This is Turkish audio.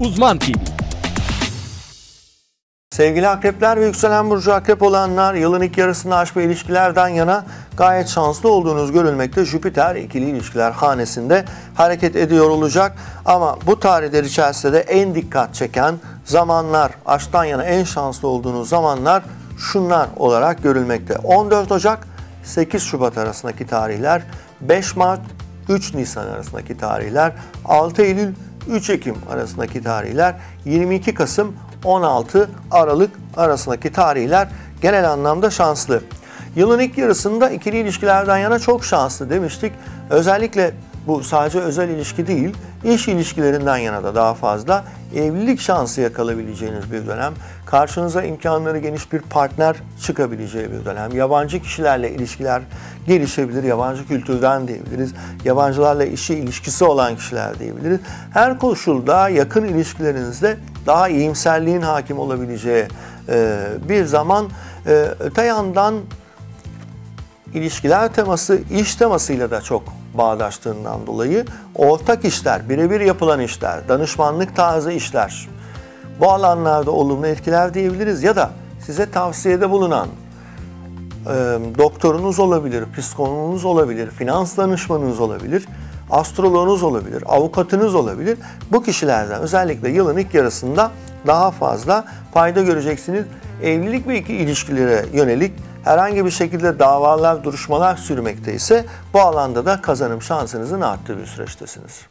Uzman TV. Sevgili akrepler ve yükselen burcu akrep olanlar yılın ilk yarısında aşk ve ilişkilerden yana gayet şanslı olduğunuz görülmekte. Jüpiter ikili ilişkiler hanesinde hareket ediyor olacak. Ama bu tarihler içerisinde de en dikkat çeken zamanlar, aşktan yana en şanslı olduğunuz zamanlar şunlar olarak görülmekte. 14 Ocak 8 Şubat arasındaki tarihler, 5 Mart 3 Nisan arasındaki tarihler, 6 Eylül 3 Ekim arasındaki tarihler, 22 Kasım 16 Aralık arasındaki tarihler genel anlamda şanslı. Yılın ilk yarısında ikili ilişkilerden yana çok şanslı demiştik. Özellikle bu sadece özel ilişki değil, iş ilişkilerinden yana da daha fazla evlilik şansı yakalayabileceğiniz bir dönem. Karşınıza imkanları geniş bir partner çıkabileceği bir dönem. Yabancı kişilerle ilişkiler gelişebilir, yabancı kültürden diyebiliriz. Yabancılarla işi ilişkisi olan kişiler diyebiliriz. Her koşulda yakın ilişkilerinizde daha iyimserliğin hakim olabileceği bir zaman. Öte yandan ilişkiler teması iş temasıyla da çok bağdaştığından dolayı ortak işler, birebir yapılan işler, danışmanlık tarzı işler bu alanlarda olumlu etkiler diyebiliriz ya da size tavsiyede bulunan e, doktorunuz olabilir, psikologunuz olabilir, finans danışmanınız olabilir, astroloğunuz olabilir, avukatınız olabilir. Bu kişilerden özellikle yılın ilk yarısında daha fazla fayda göreceksiniz. Evlilik ve iki ilişkilere yönelik herhangi bir şekilde davalar, duruşmalar sürmekte ise bu alanda da kazanım şansınızın arttığı bir süreçtesiniz.